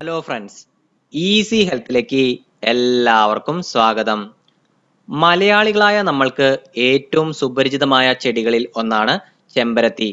Hello friends easy ഹെൽത്തിലേക്ക് എല്ലാവർക്കും സ്വാഗതം. മലയാളികളായ നമ്മൾക്ക് ഏറ്റവും സുപരിചിതമായ ചെടികളിൽ ഒന്നാണ് ചെമ്പരത്തി.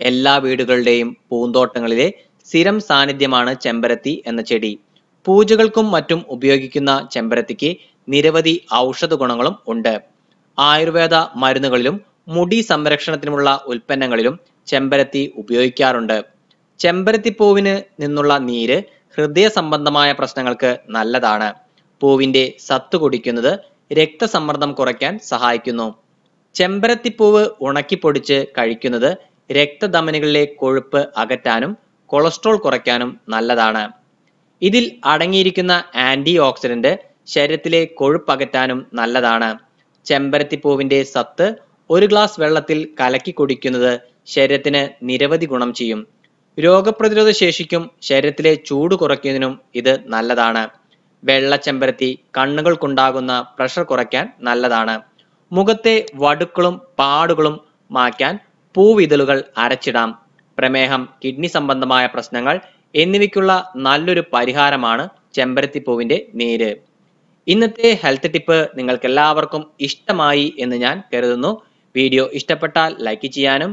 എല്ലാ വീടുകളുടെയും പൂന്തോട്ടങ്ങളിലെ സ്ഥിരം സാന്നിധ്യമാണ് ചെമ്പരത്തി എന്ന ചെടി. പൂജകൾക്കും മറ്റും ഉപയോഗിക്കുന്ന ചെമ്പരത്തിക്ക് നിരവധി ഔഷധ ഗുണങ്ങളും ഉണ്ട്. ആയുർവേദ മരുന്നുകളിലും മുടി സംരക്ഷണത്തിനുമുള്ള ഉൽപ്പന്നങ്ങളിലും ചെമ്പരത്തി ഉപയോഗിക്കാറുണ്ട്. ചെമ്പരത്തിപ്പൂവിന് നിന്നുള്ള നീര് ഹൃദയ സംബന്ധമായ പ്രശ്നങ്ങൾക്ക് നല്ലതാണ്. പൂവിന്റെ സത്ത് കുടിക്കുന്നത് രക്തസമ്മർദ്ദം കുറയ്ക്കാൻ സഹായിക്കുന്നു. ചെമ്പരത്തിപ്പൂവ് ഉണക്കിപ്പൊടിച്ച് കഴിക്കുന്നത് രക്തധമനികളിലെ കൊഴുപ്പ് അകറ്റാനും കൊളസ്ട്രോൾ കുറയ്ക്കാനും നല്ലതാണ്. ഇതിൽ അടങ്ങിയിരിക്കുന്ന ആന്റി ഓക്സിഡന്റ് ശരീരത്തിലെ കൊഴുപ്പ് അകറ്റാനും നല്ലതാണ്. ചെമ്പരത്തിപ്പൂവിന്റെ സത്ത് ഒരു ഗ്ലാസ് വെള്ളത്തിൽ കലക്കി കുടിക്കുന്നത് ശരീരത്തിന് നിരവധി ഗുണം ചെയ്യും. രോഗപ്രതിരോധ ശേഷിക്കും ശരീരത്തിലെ ചൂട് കുറയ്ക്കുന്നതിനും ഇത് നല്ലതാണ്. വെള്ള ചെമ്പരത്തി കണ്ണുകൾക്കുണ്ടാകുന്ന പ്രഷർ കുറയ്ക്കാൻ നല്ലതാണ്. മുഖത്തെ വടുക്കളും പാടുകളും മായ്ക്കാൻ പൂവിതളുകൾ അരച്ചിടാം. പ്രമേഹം കിഡ്നി സംബന്ധമായ പ്രശ്നങ്ങൾ എന്നിവയ്ക്കുള്ള നല്ലൊരു പരിഹാരമാണ് ചെമ്പരത്തിപ്പൂവിന്റെ നീര്. ഇന്നത്തെ ഹെൽത്ത് ടിപ്പ് നിങ്ങൾക്ക് എല്ലാവർക്കും ഇഷ്ടമായി എന്ന് ഞാൻ കരുതുന്നു. വീഡിയോ ഇഷ്ടപ്പെട്ടാൽ ലൈക്ക് ചെയ്യാനും